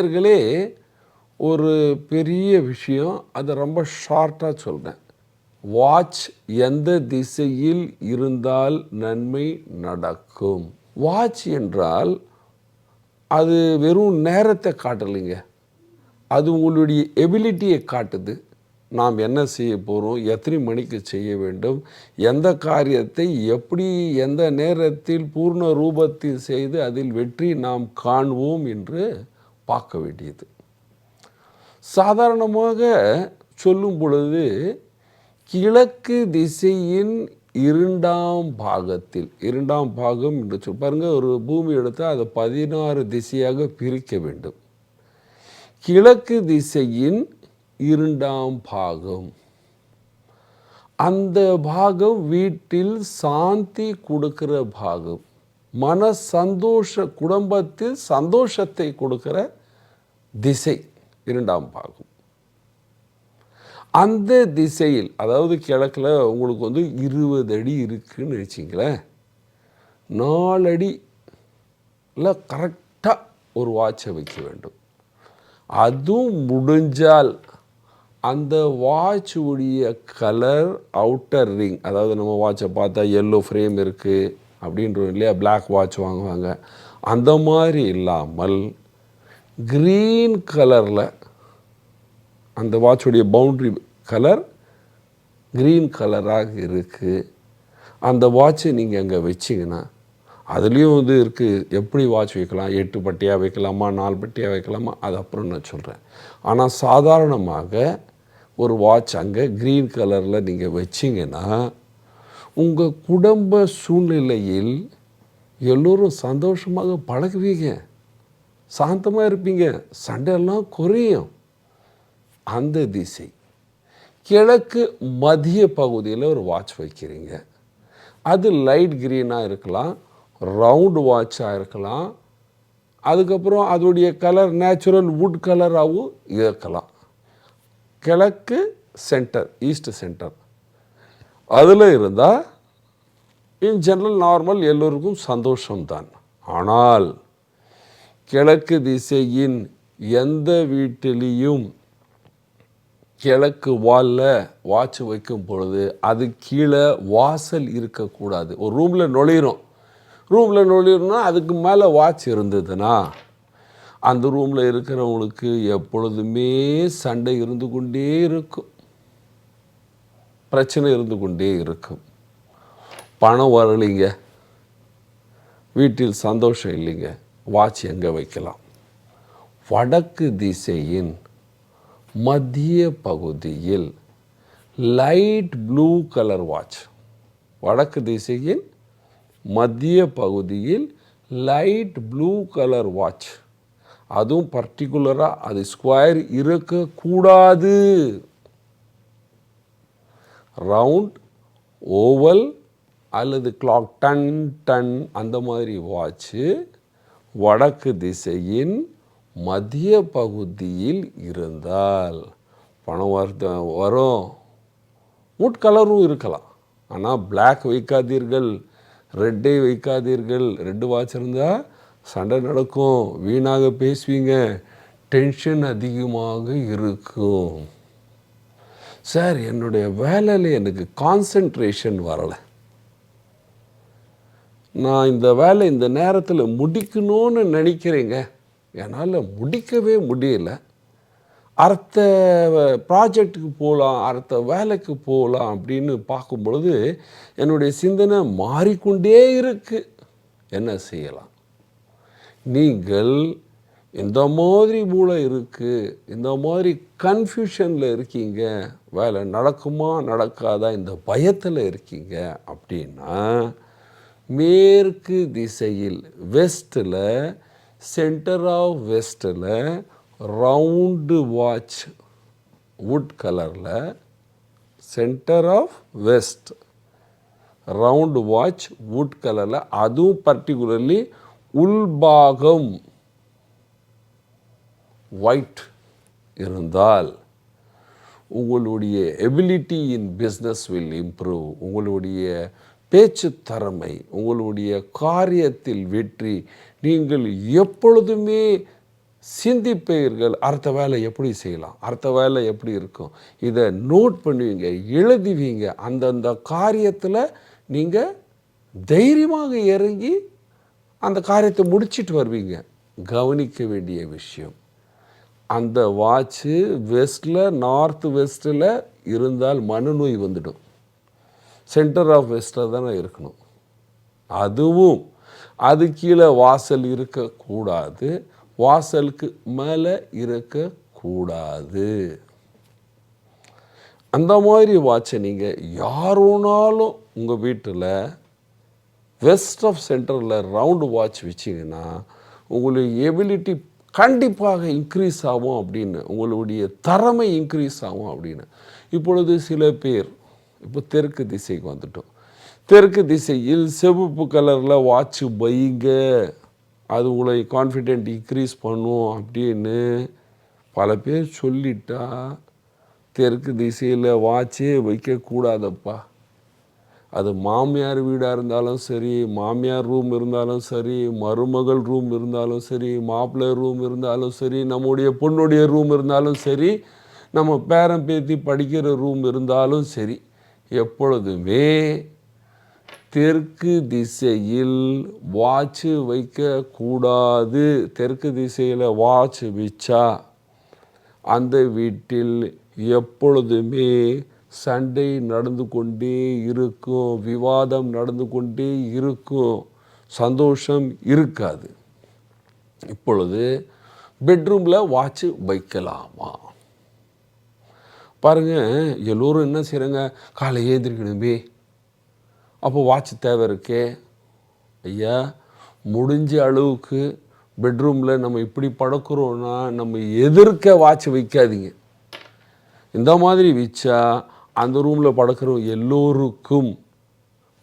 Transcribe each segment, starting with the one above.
நேர்களே ஒரு பெரிய விஷயம் அதை ரொம்ப ஷார்ட்டாக சொல்கிறேன் வாட்ச் எந்த திசையில் இருந்தால் நன்மை நடக்கும். வாட்ச் என்றால் அது வெறும் நேரத்தை காட்டலைங்க. அது உங்களுடைய எபிலிட்டியை காட்டுது. நாம் என்ன செய்ய போகிறோம் எத்தனை மணிக்கு செய்ய வேண்டும்? எந்த காரியத்தை எப்படி எந்த நேரத்தில் பூர்ண ரூபத்தில் செய்து அதில் வெற்றி நாம் காண்போம் என்று பார்க்க வேண்டியது. சாதாரணமாக சொல்லும் பொழுது கிழக்கு திசையின் இரண்டாம் பாகத்தில் இரண்டாம் பாகம் என்று சொல் பாருங்கள் ஒரு பூமி எடுத்தால் அதை பதினாறு திசையாக பிரிக்க வேண்டும். கிழக்கு திசையின் இரண்டாம் பாகம். அந்த பாகம் வீட்டில் சாந்தி கொடுக்கிற பாகம் மன சந்தோஷ குடும்பத்தில் சந்தோஷத்தை கொடுக்கிற திசை இரண்டாம் பாகம். அந்த திசையில் அதாவது கிழக்கில் உங்களுக்கு வந்து இருபது அடி இருக்குன்னு வச்சிங்களேன் நாலு இல்லை கரெக்டாக ஒரு வாட்சை வைக்க வேண்டும். அதுவும் முடிஞ்சால் அந்த வாட்ச் உடைய கலர் அவுட்டர் ரிங் அதாவது நம்ம வாட்சை பார்த்தா எல்லோ ஃப்ரேம் இருக்குது அப்படின்றோம் இல்லையா? பிளாக் வாட்ச் வாங்குவாங்க. அந்த மாதிரி இல்லாமல் க்ரீன் கலரில் அந்த வாட்சுடைய பவுண்ட்ரி கலர் க்ரீன் கலராக இருக்குது அந்த வாட்சை நீங்கள் அங்கே வச்சிங்கன்னா அதுலேயும் இது இருக்குது எப்படி வாட்ச் வைக்கலாம்? எட்டு பட்டியாக வைக்கலாமா? நாலு பட்டியாக வைக்கலாமா? அது அப்புறம் நான் சொல்கிறேன் ஆனால் சாதாரணமாக ஒரு வாட்ச் அங்கே க்ரீன் கலரில் நீங்கள் வச்சிங்கன்னா உங்கள் குடும்ப சூழ்நிலையில் எல்லோரும் சந்தோஷமாக பழகுவீங்க. சாந்தமாக இருப்பீங்க. சண்டையெல்லாம் குறையும். அந்த திசை. கிழக்கு மதிய பகுதியில் ஒரு வாட்ச் வைக்கிறீங்க. அது லைட் க்ரீனாக இருக்கலாம். ரவுண்டு வாட்சாக இருக்கலாம். அதுக்கப்புறம் அதோடைய கலர் நேச்சுரல் வுட் கலராகவும் இருக்கலாம். கிழக்கு சென்டர் ஈஸ்ட் சென்டர் அதில் இருந்தால் இன் ஜென்ரல் நார்மல் எல்லோருக்கும் சந்தோஷம்தான். ஆனால் கிழக்கு திசையின் எந்த வீட்டிலையும் கிழக்கு வாலில் வாட்ச் வைக்கும் பொழுது அது கீழே வாசல் இருக்கக்கூடாது. ஒரு ரூமில் நுழையிறோம். ரூமில் நுழையிறோம்னா அதுக்கு மேலே வாட்ச் இருந்ததுன்னா அந்த ரூமில் இருக்கிறவங்களுக்கு எப்பொழுதுமே சண்டை இருந்து கொண்டே இருக்கும். பிரச்சனை இருந்து கொண்டே இருக்கும். பணம் வரலைங்க. வீட்டில் சந்தோஷம் இல்லைங்க. வாட்ச் எங்கே வைக்கலாம்? வடக்கு திசையின் மத்திய பகுதியில் லைட் ப்ளூ கலர் வாட்ச் வடக்கு திசையின் மத்திய பகுதியில் லைட் ப்ளூ கலர் வாட்ச் அதுவும் பர்டிகுலராக அது ஸ்கொயர் இருக்கக்கூடாது. ரவுண்ட் ஓவல் அல்லது கிளாக் டன் டன் அந்த மாதிரி வாட்ச்சு வடக்கு திசையின் மத்திய பகுதியில் இருந்தால் பணம் வருத வரும். Wood கலரும் இருக்கலாம். ஆனால் பிளாக் வைக்காதீர்கள் ரெட்டை வைக்காதீர்கள். ரெட்டு வாட்ச் இருந்தால் சண்டை நடக்கும். வீணாக பேசுவீங்க. டென்ஷன் அதிகமாக இருக்கும். சார் என்னுடைய வேலையில் எனக்கு கான்சன்ட்ரேஷன் வரலை. நான் இந்த வேலை இந்த நேரத்தில் முடிக்கணும்னு நினைக்கிறேங்க. என்னால் முடிக்கவே முடியல. அடுத்த ப்ராஜெக்ட்டுக்கு போகலாம் அடுத்த வேலைக்கு போகலாம் அப்படின்னு பார்க்கும் பொழுது என்னுடைய சிந்தனை மாறிக்கொண்டே இருக்குது என்ன செய்யலாம்? நீங்கள் இந்த மாதிரி மூளை இருக்குது இந்த மாதிரி கன்ஃபியூஷனில் இருக்கீங்க வேலை நடக்குமா நடக்காதா இந்த பயத்தில் இருக்கீங்க அப்படின்னா மேற்கு திசையில் வெஸ்ட்டில் சென்டர் ஆஃப் வெஸ்ட்டில் ரவுண்டு வாட்ச் வுட் கலரில் centre of west round watch wood கலரில் அதுவும் பர்டிகுலர்லி உள்பாகம் ஒயிட் இருந்தால் உங்களுடைய ability in business will improve உங்களுடைய பேச்சு திறமை உங்களுடைய காரியத்தில் வெற்றி. நீங்கள் எப்பொழுதுமே சிந்திப்பீர்கள் அடுத்த வேலை எப்படி செய்யலாம்? அடுத்த வேலை எப்படி இருக்கும்? இதை நோட் பண்ணுவீங்க எழுதுவீங்க. அந்தந்த காரியத்தில் நீங்கள் தைரியமாக இறங்கி அந்த காரியத்தை முடிச்சிட்டு வருவீங்க. கவனிக்க வேண்டிய விஷயம் அந்த வாட்ச்சு வெஸ்டில் நார்த் வெஸ்ட்டில் இருந்தால் மனநோய் வந்துடும். சென்டர் ஆஃப் வெஸ்ட்டில் தானே இருக்கணும். அதுவும் அது கீழே வாசல் இருக்கக்கூடாது. வாசலுக்கு மேலே இருக்கக்கூடாது. அந்த மாதிரி வாட்சை நீங்கள் யாரோனாலும் உங்கள் வீட்டில் வெஸ்ட் ஆஃப் சென்டரில் ரவுண்டு வாட்ச் வச்சிங்கன்னா உங்களுடைய எபிலிட்டி கண்டிப்பாக இன்க்ரீஸ் ஆகும் அப்படின்னு உங்களுடைய திறமை இன்க்ரீஸ் ஆகும் அப்படின்னு. இப்பொழுது சில பேர் இப்போ தெற்கு திசைக்கு வந்துட்டோம். தெற்கு திசையில் சிவப்பு கலரில் வாட்சு பைங்க அது உங்களை கான்ஃபிடென்ட் இன்க்ரீஸ் பண்ணும் அப்படின்னு பல பேர் சொல்லிட்டா தெற்கு திசையில் வாட்சே வைக்கக்கூடாதப்பா அது மாமியார் வீடாக இருந்தாலும் சரி மாமியார் ரூம் இருந்தாலும் சரி மருமகள் ரூம் இருந்தாலும் சரி மாப்பிள்ளை ரூம் இருந்தாலும் சரி நம்முடைய பொண்ணுடைய ரூம் இருந்தாலும் சரி நம்ம பேரன் பேத்தி படிக்கிற ரூம் இருந்தாலும் சரி. எப்பொழுதுமே தெற்கு திசையில் வாட்சு வைக்கக்கூடாது. தெற்கு திசையில் வாட்ச் வச்சா அந்த வீட்டில் எப்பொழுதுமே சண்டை நடந்து கொண்டே இருக்கும் விவாதம் நடந்து கொண்டே இருக்கும் சந்தோஷம் இருக்காது. இப்பொழுது பெட்ரூமில் வாட்சு வைக்கலாமா? பாருங்கள் எல்லோரும் என்ன செய்கிறாங்க காலை ஏந்திரிக்கணுமே அப்போ வாட்ச் தேவை இருக்கே. ஐயா முடிஞ்ச அளவுக்கு பெட்ரூமில் நம்ம இப்படி படுக்கிறோன்னா நம்ம எதிர்க்க வாட்ச் வைக்காதீங்க. இந்த மாதிரி வச்சா அந்த ரூமில் படுக்கிற எல்லோருக்கும்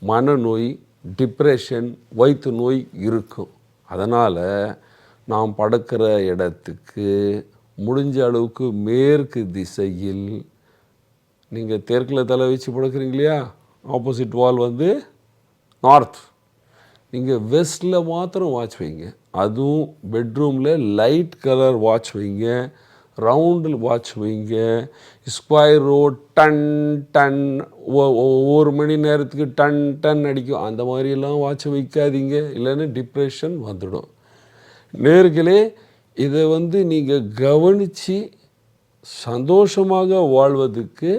மனநோய் டிப்ரெஷன் வயிற்று நோய் இருக்கும். அதனால் நாம் படுக்கிற இடத்துக்கு முடிஞ்ச அளவுக்கு மேற்கு திசையில். நீங்கள் தெற்கில் தலை வச்சு படுக்கிறீங்க இல்லையா? ஆப்போசிட் வால் வந்து நார்த் நீங்கள் வெஸ்ட்டில் மாத்திரம் வாட்ச் வைங்க. அதுவும் பெட்ரூமில் லைட் கலர் வாட்ச் வைங்க. ரவுண்டில் வாட்ச் வைங்க. ஸ்கொயர் ரோட் டன் டன். ஒ- ஒவ்வொரு மணி நேரத்துக்கு டன் டன் அடிக்கும். அந்த மாதிரியெல்லாம் வாட்ச் வைக்காதீங்க. இல்லைன்னு டிப்ரெஷன் வந்துடும். நேர்களே இதை வந்து நீங்கள் கவனித்து சந்தோஷமாக வாழ்வதற்கு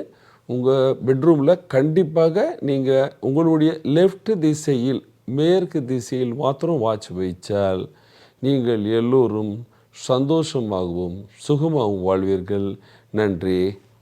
உங்கள் பெட்ரூமில் கண்டிப்பாக நீங்கள் உங்களுடைய லெஃப்ட் திசையில் மேற்கு திசையில் மாத்திரம் வாட்ச் வைச்சால் நீங்கள் எல்லோரும் சந்தோஷமாகவும் சுகமாகவும் வாழ்வீர்கள். நன்றி.